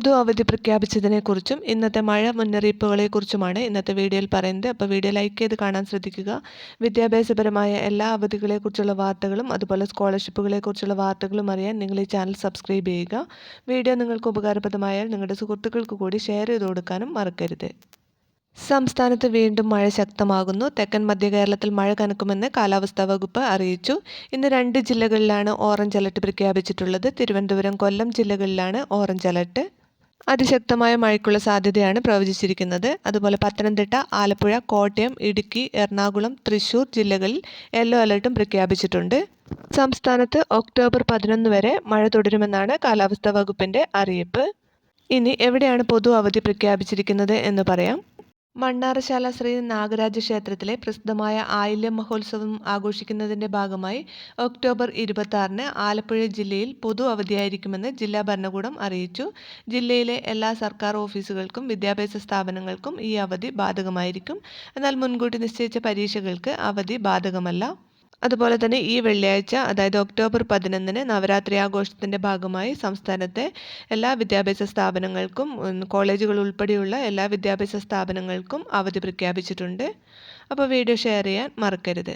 പൊതു അവധി പ്രഖ്യാപിച്ചതിനെക്കുറിച്ചും ഇന്നത്തെ മഴ മുന്നറിയിപ്പുകളെ കുറിച്ചുമാണ് ഇന്നത്തെ വീഡിയോയിൽ പറയുന്നത്. അപ്പോൾ വീഡിയോ ലൈക്ക് ചെയ്ത് കാണാൻ ശ്രദ്ധിക്കുക. വിദ്യാഭ്യാസപരമായ എല്ലാ അവധികളെക്കുറിച്ചുള്ള വാർത്തകളും അതുപോലെ സ്കോളർഷിപ്പുകളെക്കുറിച്ചുള്ള വാർത്തകളും അറിയാൻ നിങ്ങൾ ഈ ചാനൽ സബ്സ്ക്രൈബ് ചെയ്യുക. വീഡിയോ നിങ്ങൾക്ക് ഉപകാരപ്രദമായാൽ നിങ്ങളുടെ സുഹൃത്തുക്കൾക്ക് കൂടി ഷെയർ ചെയ്ത് കൊടുക്കാനും മറക്കരുത്. സംസ്ഥാനത്ത് വീണ്ടും മഴ ശക്തമാകുന്നു. തെക്കൻ മധ്യ കേരളത്തിൽ മഴ കനക്കുമെന്ന് കാലാവസ്ഥാ വകുപ്പ് അറിയിച്ചു. ഇന്ന് രണ്ട് ജില്ലകളിലാണ് ഓറഞ്ച് അലർട്ട് പ്രഖ്യാപിച്ചിട്ടുള്ളത്. തിരുവനന്തപുരം കൊല്ലം ജില്ലകളിലാണ് ഓറഞ്ച് അലർട്ട്. അതിശക്തമായ മഴയ്ക്കുള്ള സാധ്യതയാണ് പ്രവചിച്ചിരിക്കുന്നത്. അതുപോലെ പത്തനംതിട്ട ആലപ്പുഴ കോട്ടയം ഇടുക്കി എറണാകുളം തൃശൂർ ജില്ലകളിൽ യെല്ലോ അലർട്ടും പ്രഖ്യാപിച്ചിട്ടുണ്ട്. സംസ്ഥാനത്ത് ഒക്ടോബർ പതിനൊന്ന് വരെ മഴ തുടരുമെന്നാണ് കാലാവസ്ഥാ വകുപ്പിന്റെ അറിയിപ്പ്. ഇനി എവിടെയാണ് പൊതു അവധി പ്രഖ്യാപിച്ചിരിക്കുന്നത് എന്ന് പറയാം. മണ്ണാറശാല ശ്രീ നാഗരാജ ക്ഷേത്രത്തിലെ പ്രസിദ്ധമായ ആയില്യം മഹോത്സവം ആഘോഷിക്കുന്നതിന്റെ ഭാഗമായി ഒക്ടോബർ ഇരുപത്തി ആലപ്പുഴ ജില്ലയിൽ പൊതു അവധിയായിരിക്കുമെന്ന് ജില്ലാ ഭരണകൂടം അറിയിച്ചു. ജില്ലയിലെ എല്ലാ സർക്കാർ ഓഫീസുകൾക്കും വിദ്യാഭ്യാസ സ്ഥാപനങ്ങൾക്കും ഈ അവധി ബാധകമായിരിക്കും. എന്നാൽ മുൻകൂട്ടി നിശ്ചയിച്ച പരീക്ഷകൾക്ക് അവധി ബാധകമല്ല. അതുപോലെ തന്നെ ഈ വെള്ളിയാഴ്ച അതായത് ഒക്ടോബർ പതിനൊന്നിന് നവരാത്രി ആഘോഷത്തിന്റെ ഭാഗമായി സംസ്ഥാനത്തെ എല്ലാ വിദ്യാഭ്യാസ സ്ഥാപനങ്ങൾക്കും കോളേജുകൾ ഉൾപ്പെടെയുള്ള എല്ലാ വിദ്യാഭ്യാസ സ്ഥാപനങ്ങൾക്കും അവധി പ്രഖ്യാപിച്ചിട്ടുണ്ട്. അപ്പോൾ വീഡിയോ ഷെയർ ചെയ്യാൻ മറക്കരുത്.